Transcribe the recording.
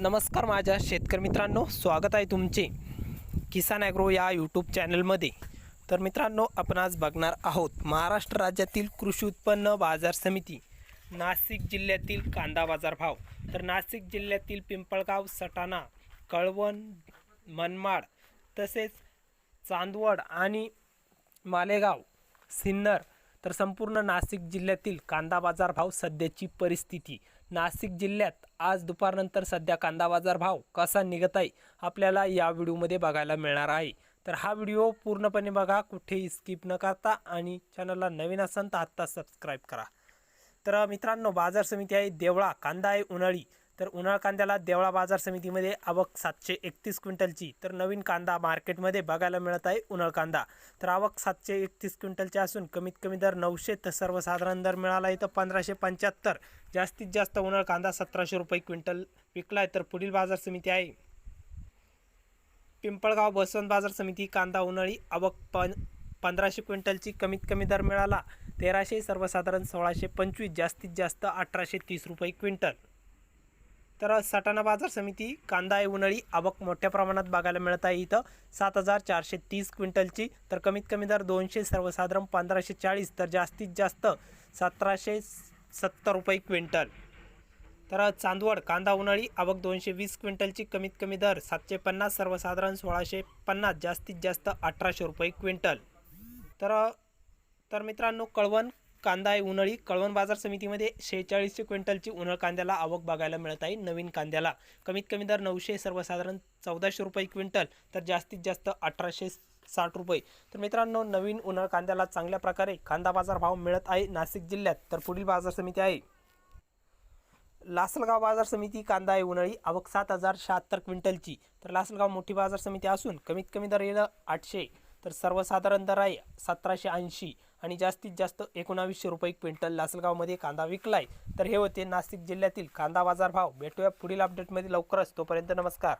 नमस्कार माझ्या शेतकरी मित्रांनो स्वागत आहे तुमचे किसान ॲग्रो या यूट्यूब चॅनलमध्ये. तर मित्रांनो आपण आज बघणार आहोत महाराष्ट्र राज्यातील कृषी उत्पन्न बाजार समिती नाशिक जिल्ह्यातील कांदा बाजार भाव तर नाशिक जिल्ह्यातील पिंपळगाव सटाणा कळवण मनमाड तसेच चांदवड आणि मालेगाव सिन्नर तर संपूर्ण नाशिक जिल्ह्यातील कांदा बाजारभाव सध्याची परिस्थिती. नाशिक जिल्ह्यात आज दुपारनंतर सध्या कांदा बाजार भाव कसा निघत आहे आपल्याला या व्हिडिओमध्ये बघायला मिळणार आहे. तर हा व्हिडिओ पूर्णपणे बघा कुठेही स्किप न करता आणि चॅनलला नवीन असाल तर आत्ता सबस्क्राईब करा. तर मित्रांनो बाजार समिती आहे देवळा कांदा आहे उन्हाळी. तर उन्हाळ कांद्याला देवळा बाजार समितीमध्ये आवक सातशे एकतीस क्विंटलची. तर नवीन कांदा मार्केटमध्ये बघायला मिळत आहे उन्हाळ कांदा. तर आवक सातशे एकतीस क्विंटलची असून कमीत कमी दर नऊशे तर सर्वसाधारण दर मिळाला आहे तर पंधराशे पंच्याहत्तर. जास्तीत जास्त उन्हाळ कांदा सतराशे रुपये क्विंटल विकला आहे तर पुढील बाजार समिती आहे. पिंपळगाव बसवंत बाजार समिती कांदा उन्हाळी आवक पन पंधराशे क्विंटलची कमीत कमी दर मिळाला. तेराशे सर्वसाधारण सोळाशे पंचवीस जास्तीत जास्त अठराशे तीस रुपये क्विंटल. तर सटाणा बाजार समिती कांदा आहे उन्हाळी आवक मोठ्या प्रमाणात बघायला मिळत आहे. इथं सात हजार चारशे तीस क्विंटलची तर कमीत कमी दर दोनशे सर्वसाधारण पंधराशे चाळीस तर जास्तीत जास्त सतराशे सत्तर रुपये क्विंटल. तर चांदवड कांदा उन्हाळी आवक दोनशे वीस क्विंटलची कमीत कमी दर सातशे पन्नास सर्वसाधारण सोळाशे पन्नास जास्तीत जास्त अठराशे रुपये क्विंटल. तर तर मित्रांनो कळवण कांदा आहे उन्हाळी. कळवण बाजार समितीमध्ये शेहेचाळीसशे क्विंटलची उन्हाळ कांद्याला आवक बघायला मिळत आहे नवीन कांद्याला. कमीत कमी दर नऊशे सर्वसाधारण चौदाशे रुपये क्विंटल तर जास्तीत जास्त अठराशे साठ रुपये. तर मित्रांनो नवीन उन्हाळ कांद्याला चांगल्या प्रकारे कांदा बाजार भाव मिळत आहे नाशिक जिल्ह्यात. तर पुढील बाजार समिती आहे. लासलगाव बाजार समिती कांदा आहे उन्हाळी आवक सात हजार शहात्तर क्विंटलची. तर लासलगाव मोठी बाजार समिती असून कमीत कमी दर येणं आठशे. तर सर्वसाधारण दर आहे सतराशे ऐंशी आणि जास्तीत जास्त एकोणावीसशे रुपये क्विंटल. लासलगावमध्ये कांदा विकलाय. तर हे होते नाशिक जिल्ह्यातील कांदा बाजार भाव भेटूया पुढील अपडेटमध्ये लवकरच. तोपर्यंत नमस्कार.